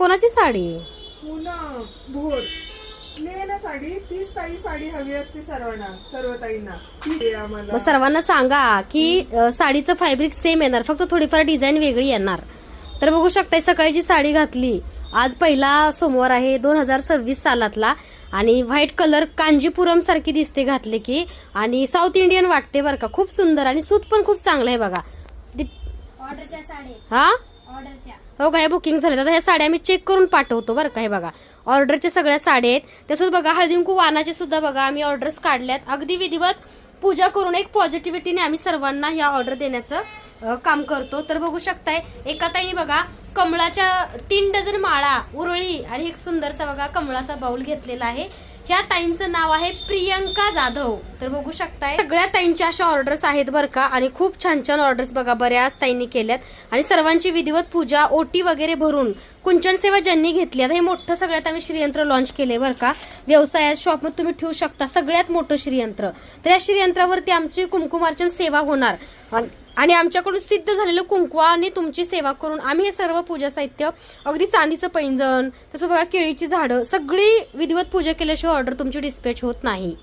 कोणाची साडी? भोर. ले ना साडी तीच ताई साडी हवी असते सर्वांना सर्व ताईंना ती आहे आम्हाला. मग सर्वांना सांगा की अ, साडीचं फॅब्रिक सेम येणार फक्त थोडीफार डिझाईन वेगळी येणार. तर बघू शकताय सकाळी जी साडी घातली. आज पहिला सोमवार आहे दोन हजार सव्वीस सालातला. आणि व्हाईट कलर कांजीपुरम सारखी दिसते घातले की. आणि साऊथ इंडियन वाटते बरं का खूप सुंदर आणि सूत पण खूप चांगलं आहे बघा. दि- ऑर्डरच्या साडी हा? ऑर्डरच्या हो का हे बुकिंग झाले. आता ह्या साड्या मी चेक करून पाठवतो बरं का हे बघा. ऑर्डरच्या सगळ्या साड्या आहेत. त्यासुद्धा बघा हळदी कुंकू वानाचे सुद्धा बघा आम्ही ऑर्डर्स काढल्यात. अगदी विधिवत पूजा करून एक पॉझिटिव्हिटीने आम्ही सर्वांना ह्या ऑर्डर देण्याचं काम करतो. तर बघू शकताय एका ताईने बघा कमळाच्या तीन डझन माळा उरळी आणि एक सुंदरसा बघा कमळाचा बाऊल घेतलेला आहे. ह्या ताईंचं नाव आहे प्रियंका जाधव. तर बघू शकताय सगळ्या ताईंच्या अशा ऑर्डर्स आहेत बरं का आणि खूप छान छान ऑर्डर्स बघा बऱ्याच ताईंनी केल्यात. आणि सर्वांची विधिवत पूजा ओटी वगैरे भरून कुंचन सेवा ज्यांनी घेतली आता हे मोठं सगळ्यात आम्ही श्रीयंत्र लॉन्च केले बरं का. व्यवसायात शॉपमध्ये तुम्ही ठेवू शकता सगळ्यात मोठं श्रीयंत्र. तर या श्रीयंत्रावरती आमची कुमकुमार्चन सेवा होणार. आणि आमच्याकडून सिद्ध झालेलं कुंकवाने तुमची सेवा करून आम्ही हे सर्व पूजा साहित्य अगदी चांदीचं पैंजण तसं बघा केळीची झाडं सगळी विधिवत पूजा केल्याशिवाय ऑर्डर तुमची डिस्पॅच होत नाही.